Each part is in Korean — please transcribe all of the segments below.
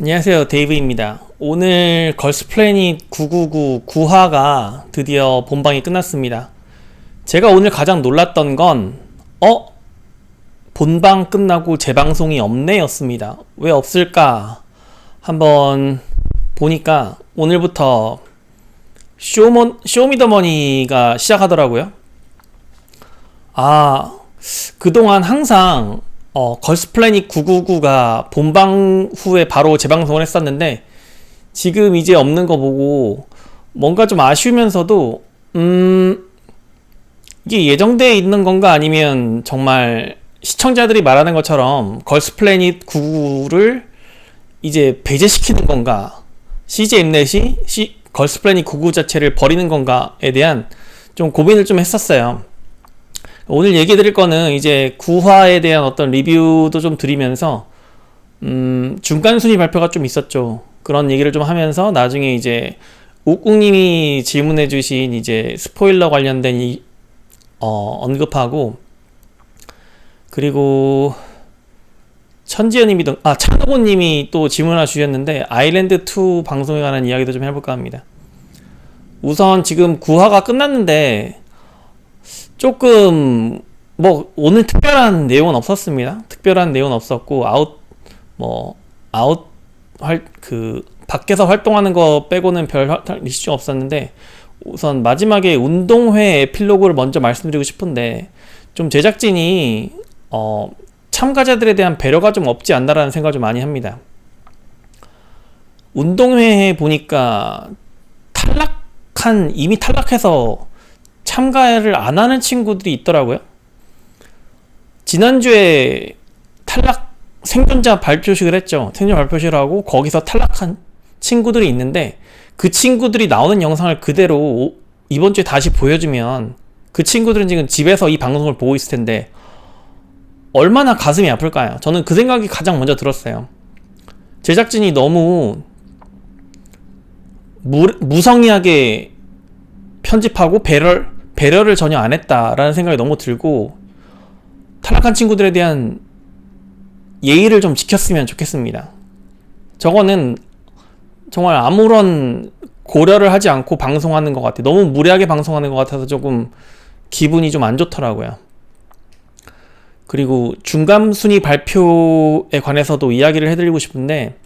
안녕하세요 데이브입니다. 오늘 걸스플래닛 999 9화가 드디어 본방이 끝났습니다. 제가 오늘 가장 놀랐던 건 어? 본방 끝나고 재방송이 없네 였습니다. 왜 없을까? 한번 보니까 오늘부터 쇼모, 쇼미더머니가 시작하더라고요. 아 그동안 항상 어, 걸스플래닛 999가 본방 후에 바로 재방송을 했었는데 지금 이제 없는 거 보고 뭔가 좀 아쉬우면서도 음 이게 예정되어 있는 건가 아니면 정말 시청자들이 말하는 것처럼 걸스플래닛 999를 이제 배제시키는 건가 CJ 엠넷이 시, 걸스플래닛 99 자체를 버리는 건가에 대한 좀 고민을 좀 했었어요. 오늘 얘기 드릴 거는 이제 9화에 대한 어떤 리뷰도 좀 드리면서 음, 중간 순위 발표가 좀 있었죠. 그런 얘기를 좀 하면서 나중에 이제 욱욱님이 질문해 주신 이제 스포일러 관련된 이, 어, 언급하고 그리고 천지연님이 아 찬호고님이 또 질문을 주셨는데 아일랜드 2 방송에 관한 이야기도 좀 해볼까 합니다. 우선 지금 9화가 끝났는데 조금 뭐 오늘 특별한 내용은 없었습니다. 특별한 내용은 없었고 아웃 뭐 아웃 활 그 밖에서 활동하는 거 빼고는 별 이슈 없었는데 우선 마지막에 운동회 에필로그를 먼저 말씀드리고 싶은데 좀 제작진이 어 참가자들에 대한 배려가 좀 없지 않나라는 생각을 좀 많이 합니다. 운동회에 보니까 탈락한 이미 탈락해서 참가를 안 하는 친구들이 있더라고요. 지난주에 탈락 생존자 발표식을 했죠. 생존 발표식을 하고 거기서 탈락한 친구들이 있는데 그 친구들이 나오는 영상을 그대로 이번 주에 다시 보여주면 그 친구들은 지금 집에서 이 방송을 보고 있을 텐데 얼마나 가슴이 아플까요? 저는 그 생각이 가장 먼저 들었어요. 제작진이 너무 무, 무성의하게 편집하고 배를 배려를 전혀 안 했다라는 생각이 너무 들고 탈락한 친구들에 대한 예의를 좀 지켰으면 좋겠습니다. 저거는 정말 아무런 고려를 하지 않고 방송하는 것 같아요. 너무 무례하게 방송하는 것 같아서 조금 기분이 좀 안 좋더라고요. 그리고 중간 순위 발표에 관해서도 이야기를 해드리고 싶은데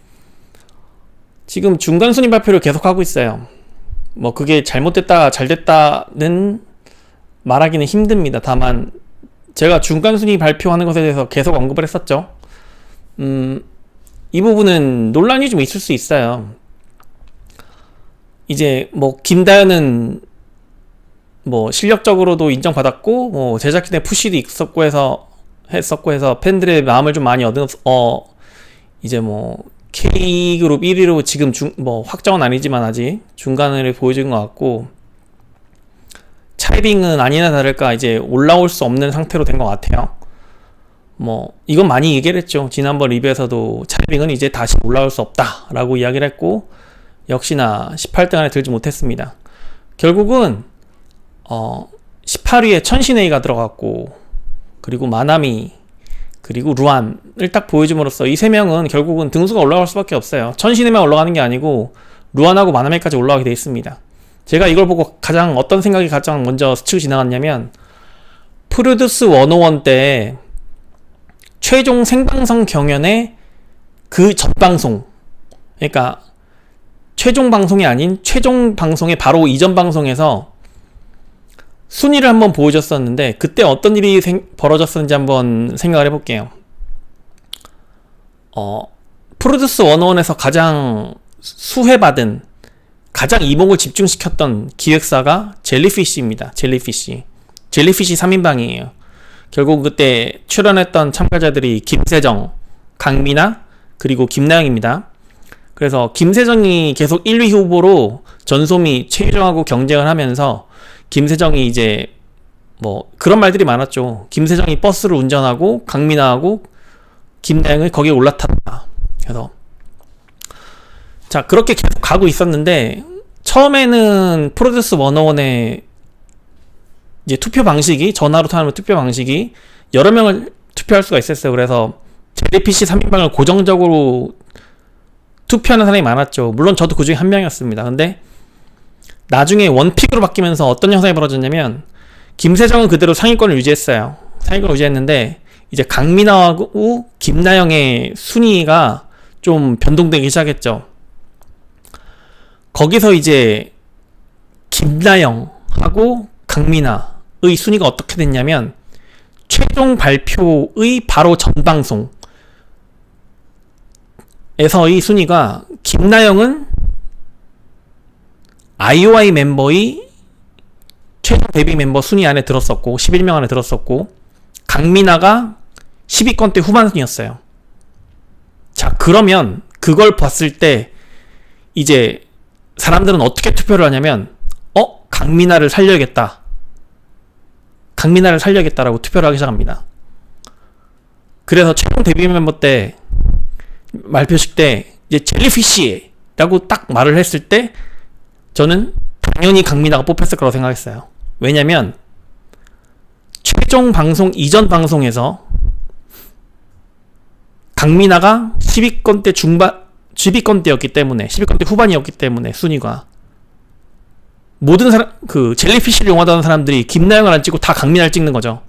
지금 중간 순위 발표를 계속 하고 있어요. 뭐 그게 잘못됐다 잘됐다는 말하기는 힘듭니다. 다만 제가 중간 순위 발표하는 것에 대해서 계속 언급을 했었죠. 음, 이 부분은 논란이 좀 있을 수 있어요. 이제 뭐 김다현은 뭐 실력적으로도 인정받았고 뭐 제작진의 푸시도 있었고 해서 했었고 해서 팬들의 마음을 좀 많이 얻은 어 이제 뭐 K그룹 1위로 지금 중 뭐 확정은 아니지만 아직 중간을 보여준 것 같고 차이빙은 아니나 다를까 이제 올라올 수 없는 상태로 된 것 같아요. 뭐 이건 많이 얘기를 했죠. 지난번 리뷰에서도 차이빙은 이제 다시 올라올 수 없다라고 이야기를 했고 역시나 18등 안에 들지 못했습니다. 결국은 어 18위에 천신회의가 들어갔고 그리고 마나미 그리고 루안을 딱 보여줌으로써 이 세 명은 결국은 등수가 올라갈 수밖에 없어요. 천신회만 올라가는 게 아니고 루안하고 마나미까지 올라가게 돼 있습니다. 제가 이걸 보고 가장 어떤 생각이 가장 먼저 스치고 지나갔냐면 프로듀스 101 때 최종 생방송 경연의 그 전방송 그러니까 최종 방송이 아닌 최종 방송의 바로 이전 방송에서 순위를 한번 보여줬었는데 그때 어떤 일이 생, 벌어졌었는지 한번 생각을 해볼게요. 어, 프로듀스 101에서 가장 수혜받은 가장 이목을 집중시켰던 기획사가 젤리피쉬입니다. 젤리피쉬. 젤리피쉬 3인방이에요. 결국 그때 출연했던 참가자들이 김세정, 강민아, 그리고 김나영입니다. 그래서 김세정이 계속 1위 후보로 전소미, 최유정하고 경쟁을 하면서 김세정이 이제 뭐 그런 말들이 많았죠. 김세정이 버스를 운전하고 강민아하고 김나영을 거기에 올라탔다. 그래서 자, 그렇게 계속 가고 있었는데, 처음에는 프로듀스 101의 이제 투표 방식이, 전화로 통하는 투표 방식이 여러 명을 투표할 수가 있었어요. 그래서 젤리피쉬 3인방을 고정적으로 투표하는 사람이 많았죠. 물론 저도 그 중에 한 명이었습니다. 근데 나중에 원픽으로 바뀌면서 어떤 현상이 벌어졌냐면 김세정은 그대로 상위권을 유지했어요. 상위권을 유지했는데 이제 강민하고 김나영의 순위가 좀 변동되기 시작했죠. 거기서 이제 김나영하고 강민하의 순위가 어떻게 됐냐면 최종 발표의 바로 전 방송에서의 순위가 김나영은 IOI 멤버의 최종 데뷔 멤버 순위 안에 들었었고 11명 안에 들었었고 강민아가 10위권대 후반 순이었어요. 자 그러면 그걸 봤을 때 이제 사람들은 어떻게 투표를 하냐면 어 강민아를 살려야겠다. 강민아를 살려야겠다라고 투표를 하기 시작합니다. 그래서 최종 데뷔 멤버 때 말표식 때 이제 젤리피쉬라고 딱 말을 했을 때 저는 당연히 강민아가 뽑혔을 거라고 생각했어요. 왜냐면 최종 방송 이전 방송에서 강민아가 10위권 대 중반 10위권대였기 때문에 10위권대 후반이었기 때문에 순위가 모든 사람 그 젤리피쉬를 용하던 사람들이 김나영을 안 찍고 다 강민아를 찍는 거죠.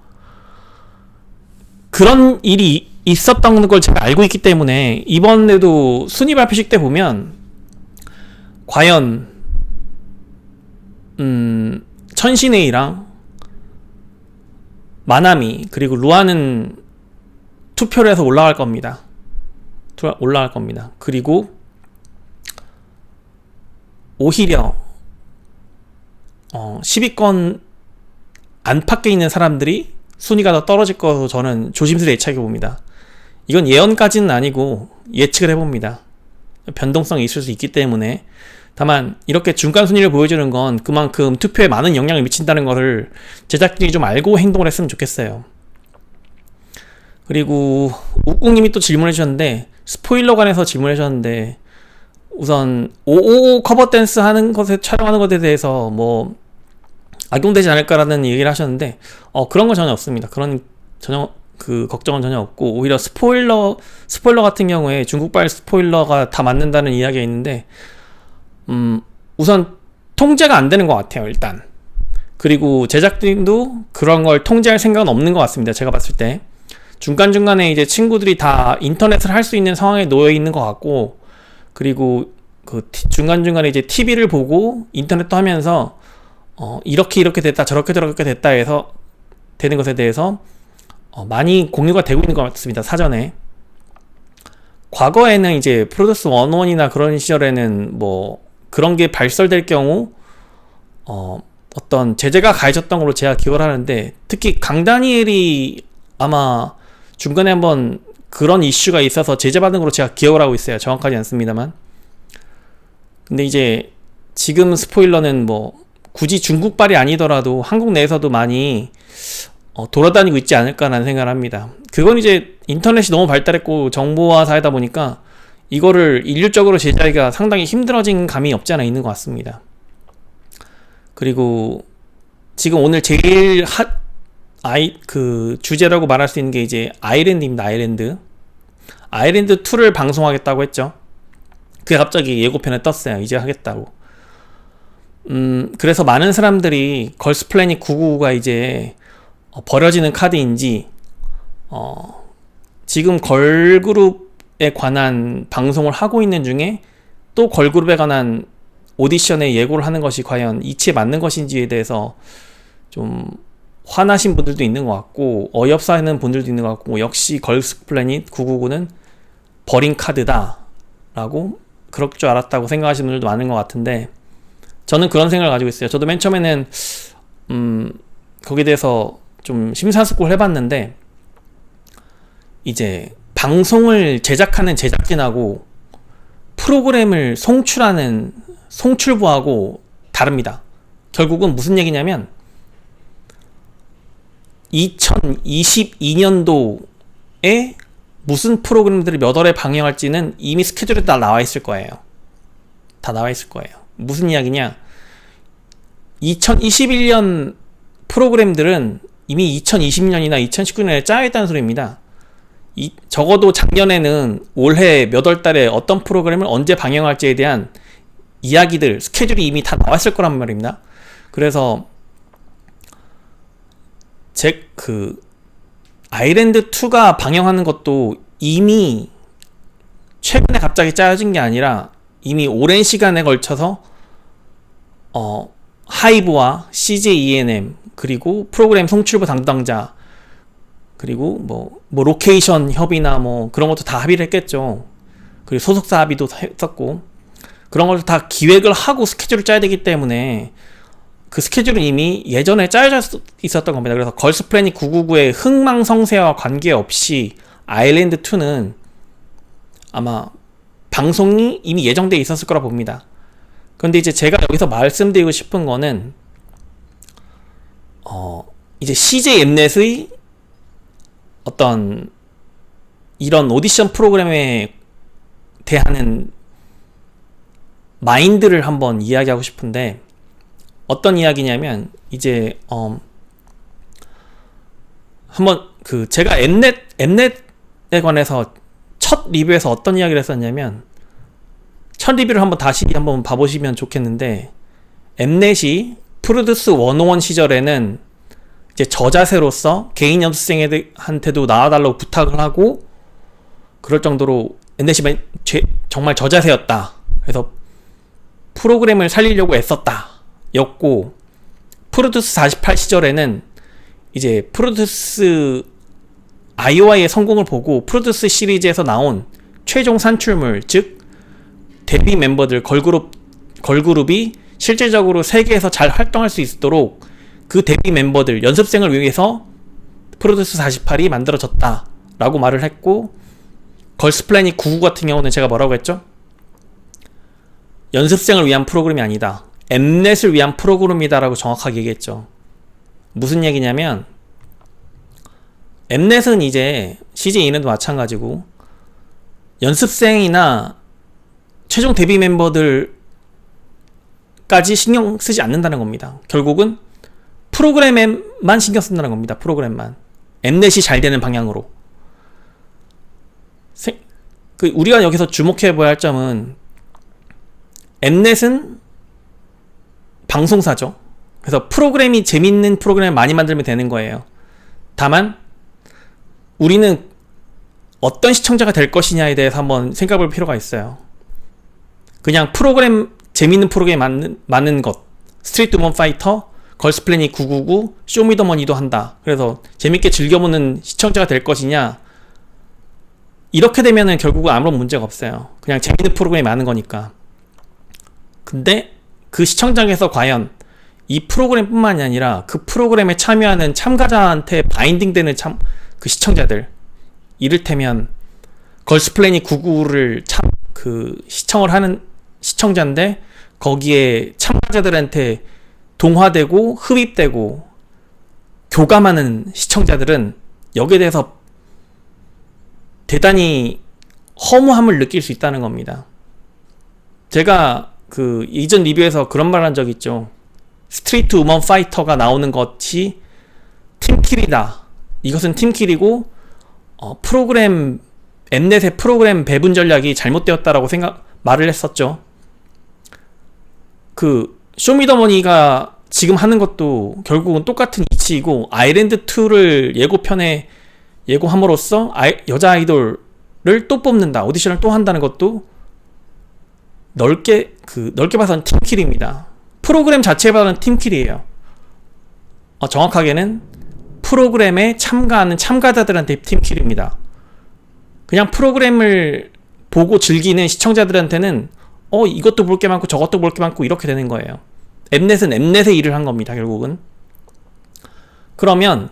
그런 일이 있었던 걸 제가 알고 있기 때문에 이번에도 순위 발표식 때 보면 과연 음 천신혜이랑 마나미 그리고 루아는 투표를 해서 올라갈 겁니다. 올라갈 겁니다. 그리고 오히려 어, 10위권 안팎에 있는 사람들이 순위가 더 떨어질 거로 저는 조심스레 예측해 봅니다. 이건 예언까지는 아니고 예측을 해봅니다. 변동성이 있을 수 있기 때문에 다만 이렇게 중간 순위를 보여주는 건 그만큼 투표에 많은 영향을 미친다는 것을 제작진이 좀 알고 행동을 했으면 좋겠어요. 그리고 욱국님이 또 질문해 주셨는데 스포일러 관해서 질문해 주셨는데 우선 555 커버 댄스 하는 것에 촬영하는 것에 대해서 뭐 악용되지 않을까라는 얘기를 하셨는데 어 그런 건 전혀 없습니다. 그런 전혀 그 걱정은 전혀 없고 오히려 스포일러 스포일러 같은 경우에 중국발 스포일러가 다 맞는다는 이야기가 있는데 음 우선 통제가 안 되는 것 같아요 일단 그리고 제작진도 그런 걸 통제할 생각은 없는 것 같습니다 제가 봤을 때 중간중간에 이제 친구들이 다 인터넷을 할 수 있는 상황에 놓여 있는 것 같고 그리고 그 중간중간에 이제 TV를 보고 인터넷도 하면서 어 이렇게 이렇게 됐다 저렇게 저렇게 됐다 해서 되는 것에 대해서 어 많이 공유가 되고 있는 것 같습니다 사전에. 과거에는 이제 프로듀스 원원이나 그런 시절에는 뭐 그런 게 발설될 경우 어 어떤 제재가 가해졌던 걸로 제가 기억을 하는데 특히 강다니엘이 아마 중간에 한번 그런 이슈가 있어서 제재받은 걸로 제가 기억을 하고 있어요. 정확하지 않습니다만. 근데 이제 지금 스포일러는 뭐 굳이 중국발이 아니더라도 한국 내에서도 많이 어, 돌아다니고 있지 않을까라는 생각을 합니다. 그건 이제 인터넷이 너무 발달했고 정보화 사회다 보니까 이거를 인류적으로 제재하기가 상당히 힘들어진 감이 없지 않아 있는 것 같습니다. 그리고 지금 오늘 제일 핫 아이 그 주제라고 말할 수 있는 게 이제 아이랜드입니다. 아이랜드. 아이랜드 2를 방송하겠다고 했죠. 그게 갑자기 예고편에 떴어요. 이제 하겠다고. 음, 그래서 많은 사람들이 걸스 플래닛 999가 이제 어, 버려지는 카드인지 어, 지금 걸그룹에 관한 방송을 하고 있는 중에 또 걸그룹에 관한 오디션에 예고를 하는 것이 과연 이치에 맞는 것인지에 대해서 좀 화나신 분들도 있는 것 같고 어이없어하는 분들도 있는 것 같고 역시 걸스 플래닛 999는 버린 카드다 라고 그럴 줄 알았다고 생각하시는 분들도 많은 것 같은데 저는 그런 생각을 가지고 있어요. 저도 맨 처음에는 음 거기에 대해서 좀 심사숙고를 해봤는데 이제 방송을 제작하는 제작진하고 프로그램을 송출하는 송출부하고 다릅니다. 결국은 무슨 얘기냐면 2022년도에 무슨 프로그램들을 몇 월에 방영할지는 이미 스케줄에 다 나와 있을 거예요. 다 나와 있을 거예요. 무슨 이야기냐? 2021년 프로그램들은 이미 2020년이나 2019년에 짜여 있다는 소리입니다. 이, 적어도 작년에는 올해 몇 월 달에 어떤 프로그램을 언제 방영할지에 대한 이야기들, 스케줄이 이미 다 나왔을 거란 말입니다. 그래서 제그 아일랜드 2가 방영하는 것도 이미 최근에 갑자기 짜여진 게 아니라 이미 오랜 시간에 걸쳐서 어 하이브와 CJ ENM 그리고 프로그램 송출부 담당자 그리고 뭐, 뭐 로케이션 협의나 뭐 그런 것도 다 합의를 했겠죠. 그리고 소속사 합의도 했었고 그런 것도 다 기획을 하고 스케줄을 짜야 되기 때문에 그 스케줄은 이미 예전에 짜여져 있었던 겁니다. 그래서 걸스 플래닛 999의 흥망성쇠와 관계없이 아일랜드 2는 아마 방송이 이미 예정돼 있었을 거라 봅니다. 그런데 이제 제가 여기서 말씀드리고 싶은 거는 어 이제 CJ 엠넷의 어떤 이런 오디션 프로그램에 대하는 마인드를 한번 이야기하고 싶은데 어떤 이야기냐면 이제 어 한번 그 제가 엠넷 엠넷에 관해서 첫 리뷰에서 어떤 이야기를 했었냐면 첫 리뷰를 한번 다시 한번 봐보시면 좋겠는데 엠넷이 프로듀스 101 시절에는 이제 저자세로서 개인 연습생한테도 나와달라고 부탁을 하고 그럴 정도로 엠넷이 정말 저자세였다. 그래서 프로그램을 살리려고 애썼다. 였고 프로듀스 48 시절에는 이제 프로듀스 IOI의 성공을 보고 프로듀스 시리즈에서 나온 최종 산출물 즉 데뷔 멤버들 걸그룹 걸그룹이 실질적으로 세계에서 잘 활동할 수 있도록 그 데뷔 멤버들 연습생을 위해서 프로듀스 48이 만들어졌다라고 말을 했고 걸스 플래닛 99 같은 경우는 제가 뭐라고 했죠? 연습생을 위한 프로그램이 아니다. 엠넷을 위한 프로그램이다라고 정확하게 얘기했죠. 무슨 얘기냐면 엠넷은 이제 CJEN도 마찬가지고 연습생이나 최종 데뷔 멤버들까지 신경 쓰지 않는다는 겁니다. 결국은 프로그램에만 신경 쓴다는 겁니다. 프로그램만. 엠넷이 잘 되는 방향으로. 세, 그 우리가 여기서 주목해 보아야 할 점은 엠넷은 방송사죠. 그래서 프로그램이 재밌는 프로그램을 많이 만들면 되는 거예요. 다만 우리는 어떤 시청자가 될 것이냐에 대해서 한번 생각해 볼 필요가 있어요. 그냥 프로그램 재밌는 프로그램 맞는, 맞는 것 스트리트 우먼 파이터 걸스 플래닛 999 쇼미더머니도 한다. 그래서 재밌게 즐겨보는 시청자가 될 것이냐 이렇게 되면은 결국은 아무런 문제가 없어요. 그냥 재밌는 프로그램이 많은 거니까. 근데 그 시청장에서 과연 이 프로그램뿐만이 아니라 그 프로그램에 참여하는 참가자한테 바인딩되는 참 그 시청자들 이를테면 걸스 플래닛 99를 참 그 시청을 하는 시청자인데 거기에 참가자들한테 동화되고 흡입되고 교감하는 시청자들은 여기에 대해서 대단히 허무함을 느낄 수 있다는 겁니다. 제가 그 이전 리뷰에서 그런 말 한 적 있죠. 스트리트 우먼 파이터가 나오는 것이 팀킬이다. 이것은 팀킬이고 어, 프로그램 엠넷의 프로그램 배분 전략이 잘못되었다라고 생각 말을 했었죠. 그 쇼미더머니가 지금 하는 것도 결국은 똑같은 이치이고 아이랜드 2를 예고편에 예고함으로써 아이, 여자 아이돌을 또 뽑는다 오디션을 또 한다는 것도 넓게 그 넓게 봐서는 팀킬입니다. 프로그램 자체에 봐서는 팀킬이에요. 어, 정확하게는 프로그램에 참가하는 참가자들한테 팀킬입니다. 그냥 프로그램을 보고 즐기는 시청자들한테는 어 이것도 볼 게 많고 저것도 볼 게 많고 이렇게 되는 거예요. 엠넷은 엠넷의 일을 한 겁니다. 결국은 그러면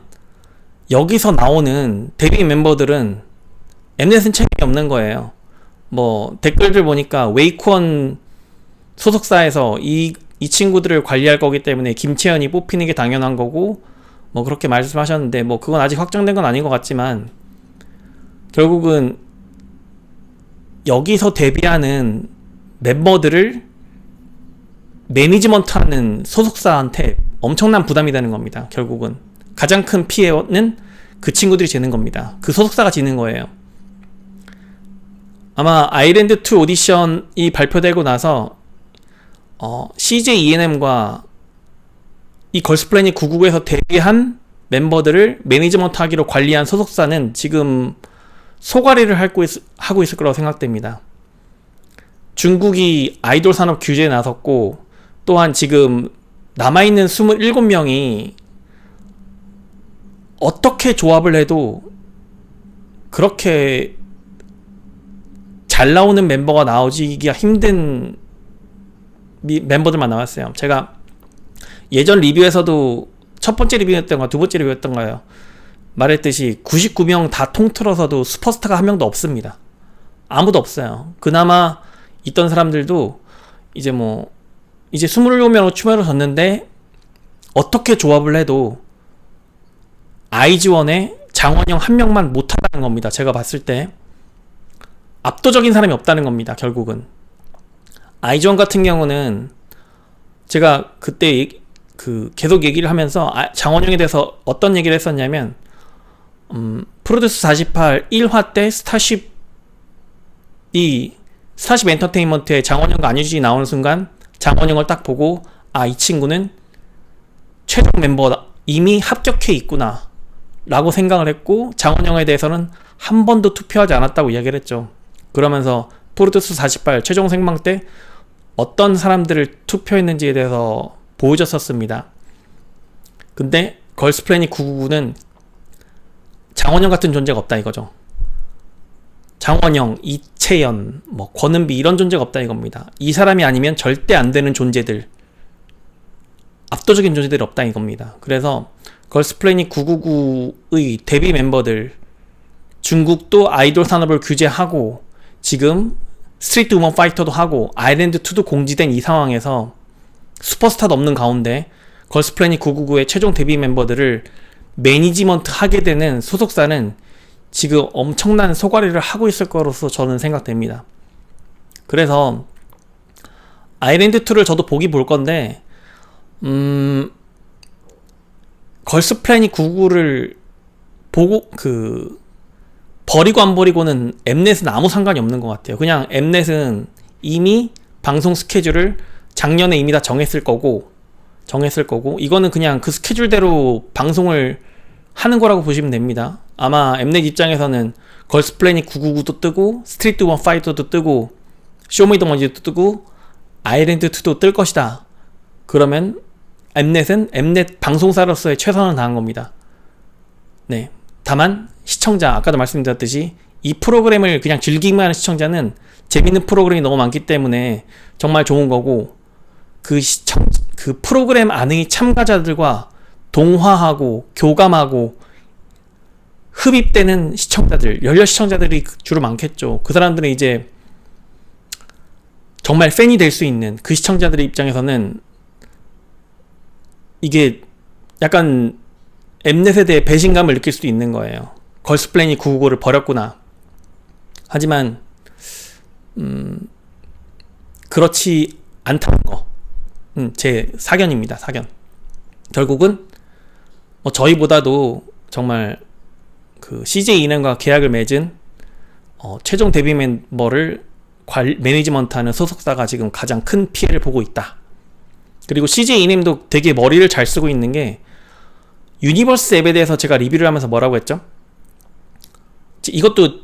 여기서 나오는 데뷔 멤버들은 엠넷은 책임이 없는 거예요. 뭐 댓글들 보니까 웨이콘 소속사에서 이, 이 친구들을 관리할 거기 때문에 김채연이 뽑히는 게 당연한 거고 뭐 그렇게 말씀하셨는데 뭐 그건 아직 확정된 건 아닌 것 같지만 결국은 여기서 데뷔하는 멤버들을 매니지먼트하는 소속사한테 엄청난 부담이 되는 겁니다. 결국은 가장 큰 피해는 그 친구들이 지는 겁니다. 그 소속사가 지는 거예요. 아마 아이랜드 2 오디션이 발표되고 나서 어, CJ ENM과 이 걸스플래닛 999에서 데뷔한 멤버들을 매니지먼트 하기로 관리한 소속사는 지금 소가리를 하고, 있, 하고 있을 거라고 생각됩니다. 중국이 아이돌 산업 규제에 나섰고 또한 지금 남아있는 27명이 어떻게 조합을 해도 그렇게 잘 나오는 멤버가 나오기가 힘든 미, 멤버들만 나왔어요. 제가 예전 리뷰에서도 첫 번째 리뷰였던가 두 번째 리뷰였던가요. 말했듯이 99명 다 통틀어서도 슈퍼스타가 한 명도 없습니다. 아무도 없어요. 그나마 있던 사람들도 이제 뭐 이제 27명으로 추가로 졌는데 어떻게 조합을 해도 아이즈원에 장원영 한 명만 못한다는 겁니다. 제가 봤을 때 압도적인 사람이 없다는 겁니다. 결국은 아이즈원 같은 경우는 제가 그때 그 계속 얘기를 하면서 아, 장원영에 대해서 어떤 얘기를 했었냐면 음, 프로듀스 48 1화 때 스타쉽 이 스타쉽 엔터테인먼트에 장원영과 안유진이 나오는 순간 장원영을 딱 보고 아 이 친구는 최종 멤버 이미 합격해 있구나 라고 생각을 했고 장원영에 대해서는 한 번도 투표하지 않았다고 이야기를 했죠 그러면서 프로듀스 48 최종 생방 때 어떤 사람들을 투표했는지에 대해서 보여줬었습니다 근데 걸스플래닛 999는 장원영 같은 존재가 없다 이거죠 장원영, 이채연, 뭐 권은비 이런 존재가 없다 이겁니다. 이 사람이 아니면 절대 안 되는 존재들, 압도적인 존재들이 없다 이겁니다. 그래서 걸스플래닛 999의 데뷔 멤버들 중국도 아이돌 산업을 규제하고 지금 스트리트 우먼 파이터도 하고 아일랜드 2도 공지된 이 상황에서 슈퍼스타도 없는 가운데 걸스플래닛 999의 최종 데뷔 멤버들을 매니지먼트 하게 되는 소속사는 지금 엄청난 소가리를 하고 있을 거로서 저는 생각됩니다. 그래서 아이랜드 2를 저도 보기 볼 건데 음 걸스 플래닛 99를 보고 그 버리고 안 버리고는 엠넷은 아무 상관이 없는 것 같아요. 그냥 엠넷은 이미 방송 스케줄을 작년에 이미 다 정했을 거고 정했을 거고 이거는 그냥 그 스케줄대로 방송을 하는 거라고 보시면 됩니다. 아마 엠넷 입장에서는 걸스플래닛 999도 뜨고 스트리트 원 파이터도 뜨고 쇼미더머니도 뜨고 아일랜드 2도 뜰 것이다. 그러면 엠넷은 엠넷 방송사로서의 최선을 다한 겁니다. 네. 다만 시청자 아까도 말씀드렸듯이 이 프로그램을 그냥 즐기기만 하는 시청자는 재밌는 프로그램이 너무 많기 때문에 정말 좋은 거고 그 시청 그 프로그램 안의 참가자들과 동화하고 교감하고 흡입되는 시청자들, 열렬 시청자들이 주로 많겠죠. 그 사람들은 이제 정말 팬이 될 수 있는 그 시청자들의 입장에서는 이게 약간 엠넷에 대해 배신감을 느낄 수도 있는 거예요. 걸스플래닛 999를 버렸구나. 하지만 음 그렇지 않다는 거. 음, 제 사견입니다. 사견. 결국은 뭐 저희보다도 정말 그 CJ 이은과 계약을 맺은 어, 최종 데뷔 멤버를 관, 매니지먼트하는 소속사가 지금 가장 큰 피해를 보고 있다. 그리고 CJ 이nem도 되게 머리를 잘 쓰고 있는 게 유니버스 앱에 대해서 제가 리뷰를 하면서 뭐라고 했죠? 이것도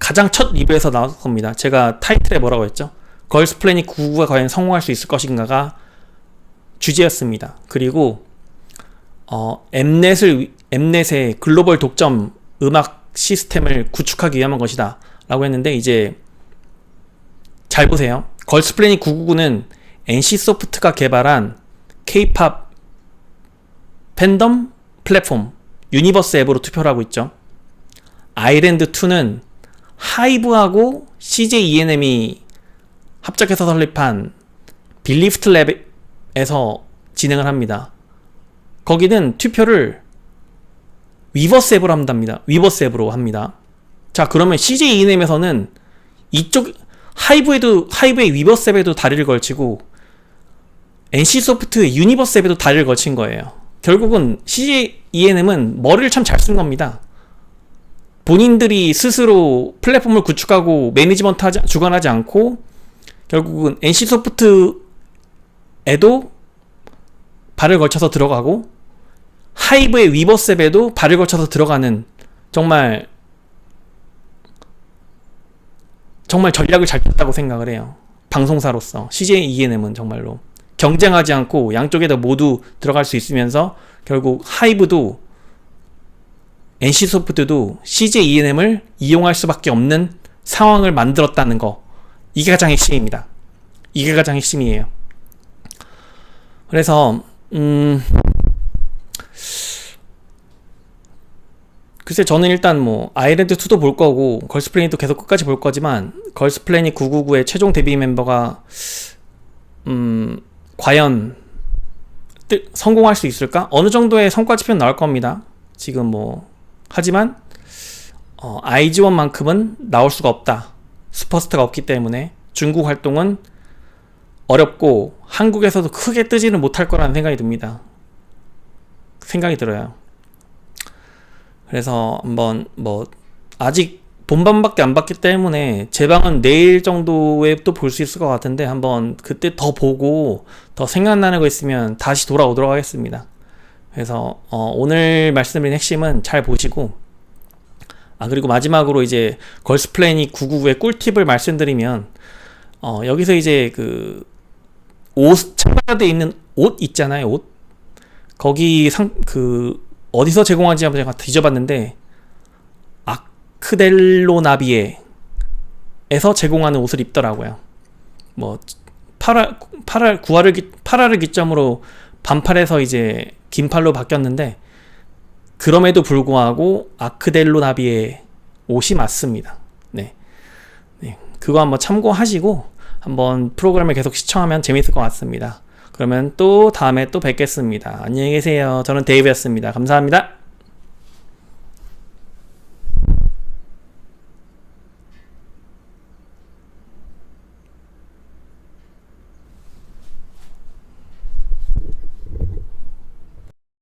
가장 첫 리뷰에서 나왔 겁니다. 제가 타이틀에 뭐라고 했죠? 걸스 플래닛 99가 과연 성공할 수 있을 것인가가 주제였습니다. 그리고 어, 엠넷을 엠넷의 글로벌 독점 음악 시스템을 구축하기 위한 것이다. 라고 했는데 이제 잘 보세요. 걸스 플래닛 999는 NC소프트가 개발한 K-팝 팬덤 플랫폼 유니버스 앱으로 투표를 하고 있죠. 아이랜드 2는 하이브하고 CJ ENM이 합작해서 설립한 빌리프트 랩에서 진행을 합니다. 거기는 투표를 위버스 앱으로 한답니다. 위버스 앱으로 합니다. 자, 그러면 CJ 이넴에서는 이쪽 하이브에도 하이브의 위버스 앱에도 다리를 걸치고 NC 소프트 유니버스 앱에도 다리를 걸친 거예요. 결국은 CJ ENM은 머리를 참 잘 쓴 겁니다. 본인들이 스스로 플랫폼을 구축하고 매니지먼트 하지, 주관하지 않고 결국은 NC 소프트에도 발을 걸쳐서 들어가고 하이브의 위버셉에도 발을 걸쳐서 들어가는 정말 정말 전략을 잘 짰다고 생각을 해요. 방송사로서 CJ ENM은 정말로 경쟁하지 않고 양쪽에다 모두 들어갈 수 있으면서 결국 하이브도 NC 소프트도 CJ ENM을 이용할 수밖에 없는 상황을 만들었다는 거 이게 가장 핵심입니다. 이게 가장 핵심이에요. 그래서 음 글쎄 저는 일단 뭐 아일랜드 2도 볼 거고 걸스 플래닛도 계속 끝까지 볼 거지만 걸스 플래닛 999의 최종 데뷔 멤버가 음 과연 뜨- 성공할 수 있을까? 어느 정도의 성과 지표는 나올 겁니다. 지금 뭐 하지만 어, 아이즈원만큼은 나올 수가 없다. 슈퍼스타가 없기 때문에 중국 활동은 어렵고 한국에서도 크게 뜨지는 못할 거라는 생각이 듭니다. 생각이 들어요. 그래서 한번 뭐 아직 본방밖에 안 봤기 때문에 제 방은 내일 정도에 또 볼 수 있을 것 같은데 한번 그때 더 보고 더 생각나는 거 있으면 다시 돌아오도록 하겠습니다. 그래서 어, 오늘 말씀드린 핵심은 잘 보시고 아 그리고 마지막으로 이제 걸스 플래닛 999의 꿀팁을 말씀드리면 어, 여기서 이제 그옷 첨가되어 있는 옷 있잖아요 옷 거기 상 그 어디서 제공하는지 한번 제가 뒤져봤는데 아 크델로 나비에에서 제공하는 옷을 입더라고요. 뭐 8월 8월 9월을 기, 8월을 기점으로 반팔에서 이제 긴팔로 바뀌었는데 그럼에도 불구하고 아크델로 나비의 옷이 맞습니다. 네. 네. 그거 한번 참고하시고 한번 프로그램을 계속 시청하면 재밌을 것 같습니다. 그러면 또 다음에 또 뵙겠습니다. 안녕히 계세요. 저는 데이브였습니다. 감사합니다.